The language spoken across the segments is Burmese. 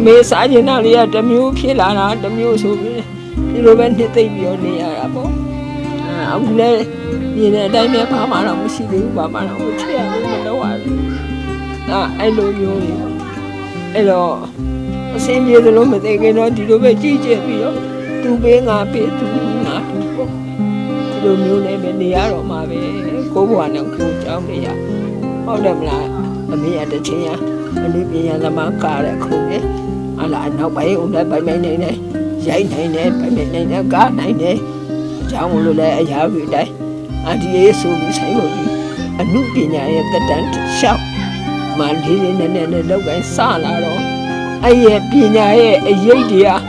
ိုအမေစားကျင်တာလေးကတစ်မျိုးဖြစ်လာတာတစ်မျိုးဆိုပြီးဒီလိုပဲနှစ်သိမ့်ပြီးတော့နေရတာပေါ့အာအခုလည်းမြင်တဲ့အတိုင်းပဲဘာမှတော့မရှိသေးဘူးဘာမှတော့မထည့်ရဘူးမလုပ်ရဘူးအာအဲ့လိုမျိုးတွေပေါ့အဲ့တော့အစင်းပြေသလိုမသိခင်တော့ဒီလိုပဲကြည့်ကြည့်ပြီးတော့သူပေးငါပေးသူငါသူပေါ့ဒီလိုမျိုးနဲ့ပဲနေရတော့မှာပဲကိုဘွားနဲ့ကိုကြောင်းနေရဟုတ်တယ်မလား အမေကတစ်ချင်းရအနည်းပညာသမားကားတဲ့ခုလေဟာလာနောက်ပိုင်းဦးလည်းပိုင်ပိုင်နေနေရိုက်နိုင်တယ်ပိုင်ပိုင်နေနေကားနိုင်တယ်အကြောင်းမလို့လည်းအရာကြီးတိုင်းအန်တီရေးဆိုပြီးဆိုင်လို့ပြီးအနုပညာရဲ့တက်တန်းရှောက်မှလေးလေးနက်နက်နဲ့လောက်ကိုင်းစလာတော့အဲ့ရဲ့ပညာရဲ့အရေးတရား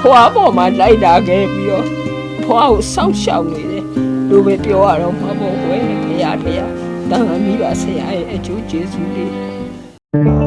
ဖွာပေါ်မှာလိုက်တာခဲ့ပြီးတော့ဖွာကိုစောင့်ရှောက်နေတယ်လူပဲပြောရတော့မဟုတ်ဘူးဘုရားတရား တန်ခါမိပါဆရာရဲ့အကျိုးကျေးဇူးလေး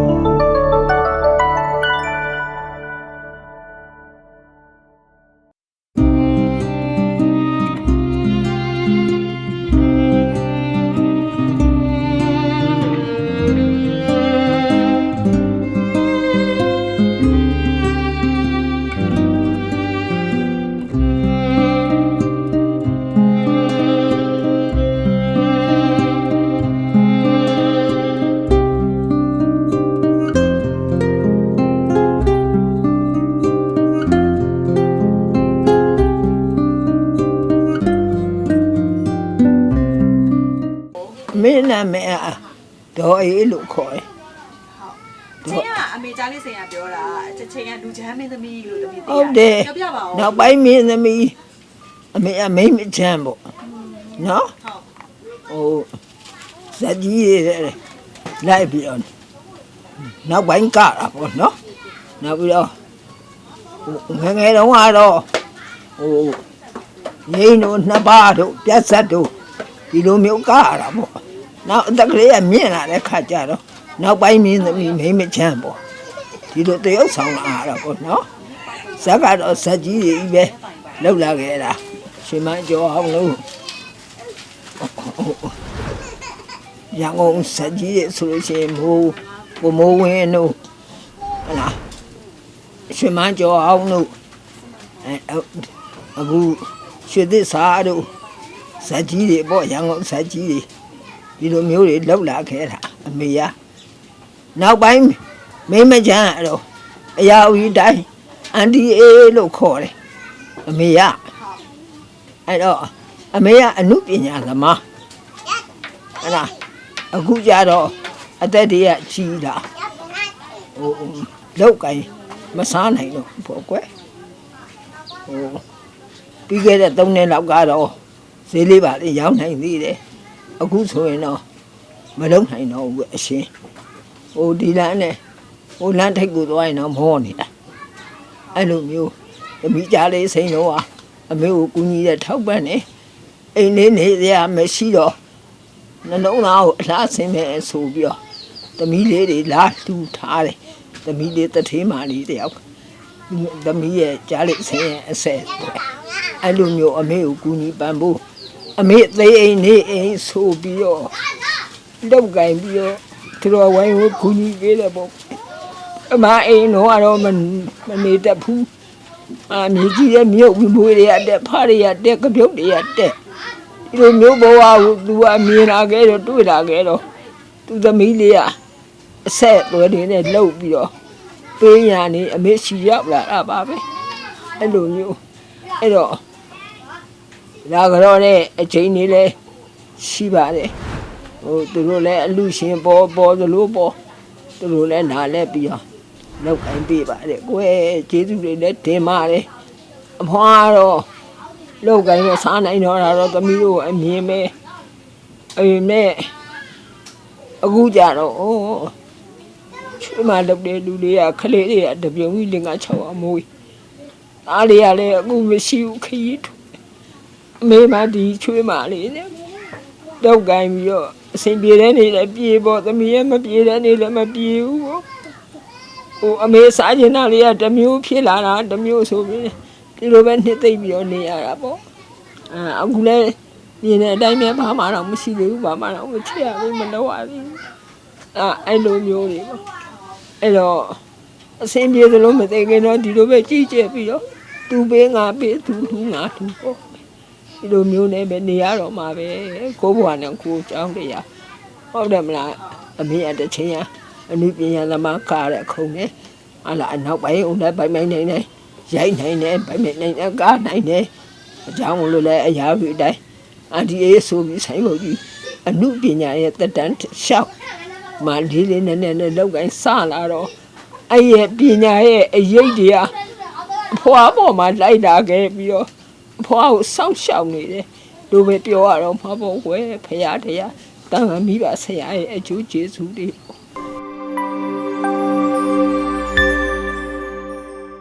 မင်းနာမည်อ่ะဒေါ်အေးလို့ခေါ်တယ် ချင်းကအမေကြားလေးစင်ကပြောတာချက်ချင်းကလူချမ်းမင်းသမီးလို့တမီးဟုတ်တယ်ပြောပြပါဦးနောက်ပိုင်းမင်းသမီးအမေအမိမချမ်းပေါ့နော်ဟုတ်ဟိုဇက်ကြီးရတဲ့လိုက်ပြီးတော့နောက်ပိုင်းကတာပေါ့နော်နောက်ပြီးတော့ဟိုငယ်ငယ်တုန်းကတော့ဟိုငိမ့်တို့နှစ်ပါးတို့ပြတ်ဆက်တို့ဒီလိုမျိုးကရတာပေါ့ နောက်အတက်ကလေးကမြင့်လာတဲ့ခါကျတော့နောက်ပိုင်းမင်းသမီးမိမချမ်းပေါ့ဒီလိုတရုပ်ဆောင်လာတာပေါ့နော်ဇက်ကတော့ဇက်ကြီးကြီးပဲလောက်လာခဲ့တာရှင်မကျော်အောင်လို့ရန်ကုန်စက်ကြီးတွေဆိုလို့ရှိရင်မိုးဘမိုးဝင်းတို့ဟတ်လားရွှေမန်းကျော်အောင်တို့အဲအခုရွှေသစ္စာတို့စက်ကြီးတွေပေါ့ရန်ကုန်စက်ကြီးတွေ ဒီလိုမျိုးတွေလောက်လာခဲ့တာအမေရနောက်ပိုင်းမိမချမ်းအဲ့တော့အရာဦးကြီးတိုင်းအန်တီအေးလို့ခေါ်တယ်အမေရအဲ့တော့အမေကအမှုပညာသမားဟဲ့လားအခုကြတော့အသက်တည်းကကြီးလာဟိုလောက်ကင်မစားနိုင်တော့ဘောကွယ်ဟိုပြီးခဲ့တဲ့3နှစ်လောက်ကတော့ဈေးလေးပါလေရောင်းနိုင်သေးတယ် အခုဆိုရင်တော့မလုံနိုင်တော့ဘူးအရှင်ဟိုဒီလမ်းနဲ့ဟိုလမ်းထိပ်ကိုသွားရင်တော့မောနေတာအဲ့လိုမျိုးတမိကြားလေးစိန်တော့အမေကိုကူညီတဲ့ထောက်ပံ့နေအိမ်လေးနေရမရှိတော့နှလုံးသားကိုအလားဆင်းမဲ့ဆိုပြီးတော့သမီးလေးတွေလာလှူထားတယ်သမီးလေးတထေးမာလေးတယောက်သမီးရဲ့ကြားလေးဆင်းရဲ့အဆက်ပဲအဲ့လိုမျိုးအမေကိုကူညီပံ့ဖို့ အမေသေးအိမ်နေအိမ်ဆိုပြီးတော့လောက်ကင်ပြီးတော့သူတော်ဝိုင်းကိုကူညီပေးတယ်ပေါ့အမအိမ်တော့ကတော့မမနေတတ်ဘူးအာမြေကြီးရဲ့မြုပ်ပြီးမွေးတွေရတဲ့ဖားတွေရတဲ့ကပြုတ်တွေရတဲ့ဒီလိုမျိုးဘဝကို तू ကမြင်လာခဲ့တော့တွေ့လာခဲ့တော့သူသမီးလေးကအဆက်သွဲတွေနဲ့လှုပ်ပြီးတော့ပေးညာနေအမေရှိရောက်လာတာပါပဲအဲ့လိုမျိုးအဲ့တော့ လာကြတော့တဲ့အချိန်လေးလဲရှိပါတယ်ဟိုသူတို့လည်းအလူရှင်ပေါ်ပေါ်သလိုပေါ်သူတို့လည်းနားလဲပြီးတော့လောက်ခိုင်းပေးပါတယ်ကိုယ်ကျေးဇူးတွေလည်းတင်ပါတယ်အဖွားတော့လောက်ကိုင်းတော့စားနိုင်တော့တာတော့သမီးတို့အမြင်ပဲအိမ်နဲ့အခုကြတော့အိုးချွေးမလုပ်တဲ့လူလေးကခလေးတွေကတပြုံကြီးလင်က6အမွေးအားလေးကလည်းအခုမရှိဘူးခရီးထူအ မေမဒီချွေးမလေးနဲ့လောက်ကိုင်းပြီးတော့အစဉ်ပြေတဲ့နေလည်းပြေပေါ့သမီးရဲ့မပြေတဲ့နေလည်းမပြေဘူးပေါ့ဟိုအမေစားကျင်တာလေးကတစ်မျိုးဖြစ်လာတာတစ်မျိုးဆိုပြီးဒီလိုပဲနှစ်သိမ့်ပြီးတော့နေရတာပေါ့အာအခုလည်းမြင်တဲ့အတိုင်းပဲဘာမှတော့မရှိသေးဘူးဘာမှတော့မချစ်ရဘူးမလုပ်ရသေးဘူးအာအဲ့လိုမျိုးတွေပေါ့အဲ့တော့အစင်းပြေသလိုမသိခင်တော့ဒီလိုပဲကြည့်ကြပြီးတော့သူပေးငါပေးသူလူငါလူပေါ့ ဒီလိုမျိုးနဲ့ပဲနေရတော့မှာပဲကိုဘွားနဲ့ကိုကြောင်းတရားဟုတ်တယ်မလားအမေအတချင်းရအနုပညာသမားကားတဲ့ခုံနဲ့ဟာလာအနောက်ပိုင်းဦးလည်းပိုင်ပိုင်နိုင်နိုင်ရိုက်နိုင်တယ်ပိုင်ပိုင်နိုင်တယ်ကားနိုင်တယ်အကြောင်းလို့လည်းအရာပြီးတိုင်းအန်ဒီအေးဆိုပြီးဆိုင်ဖို့ကြီးအနုပညာရဲ့တက်တန်းရှောက်မလေးလေးနဲ့နဲ့နဲ့လောက်ကိုင်းစလာတော့အဲ့ရဲ့ပညာရဲ့အရေးတရားဖွာပေါ်မှာလိုက်လာခဲ့ပြီးတော့ အဖွားကိုစောင့်ရှောက်နေတယ်တို့ပဲပြောရတော့မှာပေါ့ကွယ်ဖရာတရားတန်ခါမိပါဆရာရဲ့အကျိုးကျေးဇူးတွေပေါ့